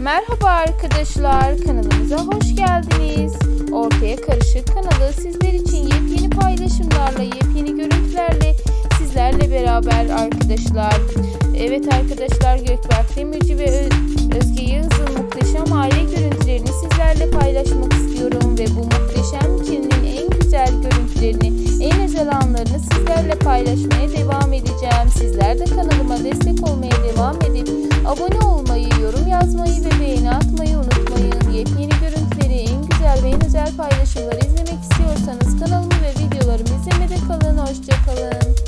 Merhaba arkadaşlar, kanalımıza hoş geldiniz. Ortaya Karışık kanalı sizler için yepyeni paylaşımlarla, yepyeni görüntülerle sizlerle beraber arkadaşlar. Evet arkadaşlar Gökberk Demirci ve Özge Yağız'ın muhteşem aile görüntülerini sizlerle paylaşmak istiyorum ve bu muhteşem ikilinin en güzel görüntülerini, en özel anlarını sizlerle paylaşmaya devam ediyorum. videoları izlemek istiyorsanız kanalımı ve videolarımı izlemede kalın. Hoşçakalın.